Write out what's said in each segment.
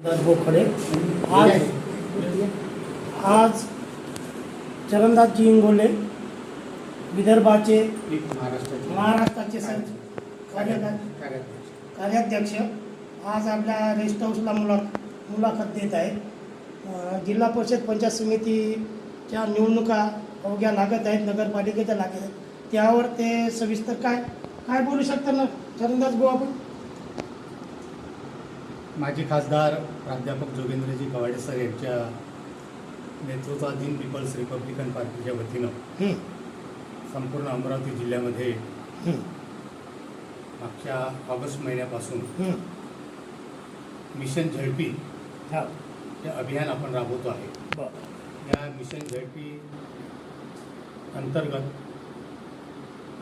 बोखडे आज आज चरणदासजी इंगोले विदर्भाचे महाराष्ट्राचे कार्याध्यक्ष. आज आपल्या रेस्ट हाऊसला मुला मुलाखत देत आहेत. अं, जिल्हा परिषद पंचायत समितीच्या निवडणुका अवघ्या लागत आहेत नगरपालिकेच्या लागत आहेत. त्यावर ते सविस्तर काय काय बोलू शकता ना चरणदास भाऊ आपण? माजी खासदार प्राध्यापक जोगेंद्रजी कवाडे सर यांच्या नेतृत्वाधीन पीपल्स रिपब्लिकन पार्टीच्या वतीनं संपूर्ण अमरावती जिल्ह्यामध्ये मागच्या ऑगस्ट महिन्यापासून हं. मिशन झडपी हा. अभियान आपण राबवतो आहे. या मिशन झडपी अंतर्गत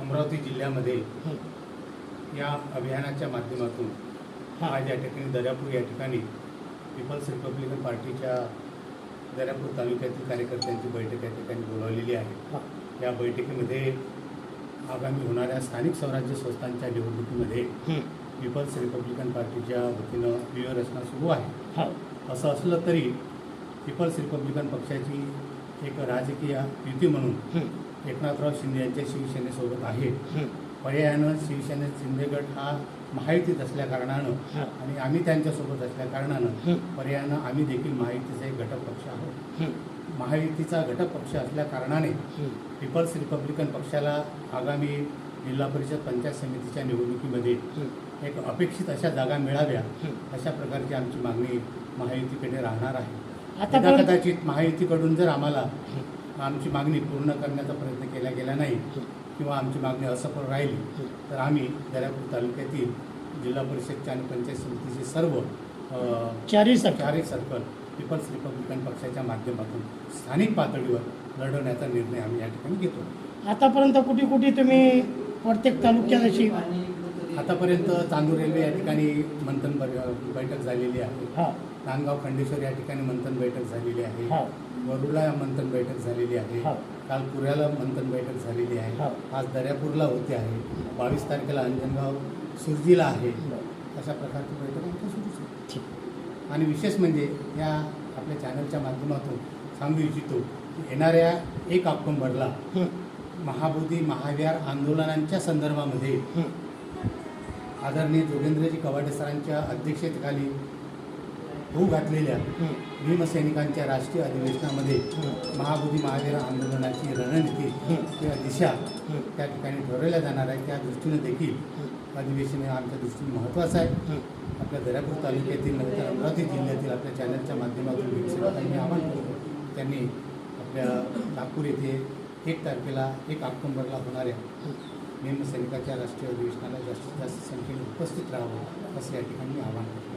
अमरावती जिल्ह्यामध्ये या अभियानाच्या माध्यमातून आज या ठिकाणी दर्यापूर या ठिकाणी पीपल्स रिपब्लिकन पार्टीच्या दर्यापूर तालुक्यातील कार्यकर्त्यांची बैठक या ठिकाणी बोलावलेली आहे. या बैठकीमध्ये आगामी होणाऱ्या स्थानिक स्वराज्य संस्थांच्या निवडणुकीमध्ये पीपल्स रिपब्लिकन पार्टीच्या वतीनं व्यूहरचना सुरू आहे. असं असलं तरी पीपल्स रिपब्लिकन पक्षाची एक राजकीय युती म्हणून एकनाथराव शिंदे यांच्या शिवसेनेसोबत आहे. पर्यायानं शिवसेने शिंदे गट हा महायुतीत असल्या कारणानं हा. आणि आम्ही त्यांच्यासोबत असल्या कारणानं हं, पर्यायानं आम्ही देखील महायुतीचा एक घटक पक्ष आहोत. महायुतीचा घटक पक्ष असल्या कारणाने हं, पीपल्स रिपब्लिकन पक्षाला आगामी जिल्हा परिषद पंचायत समितीच्या निवडणुकीमध्ये एक अपेक्षित अशा जागा मिळाव्या. अशा प्रकारची आमची मागणी महायुतीकडे राहणार आहे. आता कदाचित महायुतीकडून जर आम्हाला आमची मागणी पूर्ण करण्याचा प्रयत्न केला गेला नाही किंवा आमची मागणी असफल राहिली तर आम्ही दर्यापूर तालुक्यातील जिल्हा परिषदच्या आणि पंचायत समितीचे सर्व चारही सरकार सर्कल पीपल्स रिपब्लिकन पक्षाच्या माध्यमातून स्थानिक पातळीवर लढवण्याचा निर्णय आम्ही या ठिकाणी घेतो. आतापर्यंत कुठे कुठे तुम्ही प्रत्येक तालुक्यात अशी आतापर्यंत चांदूर रेल्वे या ठिकाणी मंथन बैठक झालेली आहे. हा. नांदगाव खंडेश्वर या ठिकाणी मंथन बैठक झालेली आहे. वरुडला मंथन बैठक झालेली आहे. काल पुऱ्याला मंथन बैठक झालेली आहे. आज दर्यापूरला होते आहे. बावीस तारखेला अंजनगाव सुरजीला आहे. अशा प्रकारची बैठक आमच्या सुरूच आहे. आणि विशेष म्हणजे या आपल्या चॅनलच्या माध्यमातून सांगू इच्छितो की येणाऱ्या एक ऑक्टोंबरला महाबोधी महाविहार आंदोलनांच्या संदर्भामध्ये आदरणीय जोगेंद्रजी कवाडे सरांच्या अध्यक्षतेखाली होऊ घातलेल्या भीमसैनिकांच्या राष्ट्रीय अधिवेशनामध्ये महाबोधी महावीर आंदोलनाची रणनीती किंवा दिशा त्या ठिकाणी ठरवल्या जाणार आहे त्या दृष्टीने देखील अधिवेशन हे आमच्या दृष्टीने महत्त्वाचं आहे. आपल्या दर्यापूर तालुक्यातील नव्हे तर अमरावती जिल्ह्यातील आपल्या चॅनलच्या माध्यमातून भीमसैनिकांनी आवाहन केलं त्यांनी आपल्या नागपूर येथे एक तारखेला एक ऑक्टोंबरला होणाऱ्या भीमसैनिकाच्या राष्ट्रीय अधिवेशनाला जास्तीत जास्त संख्येने उपस्थित राहावं असं या ठिकाणी आवाहन करतो.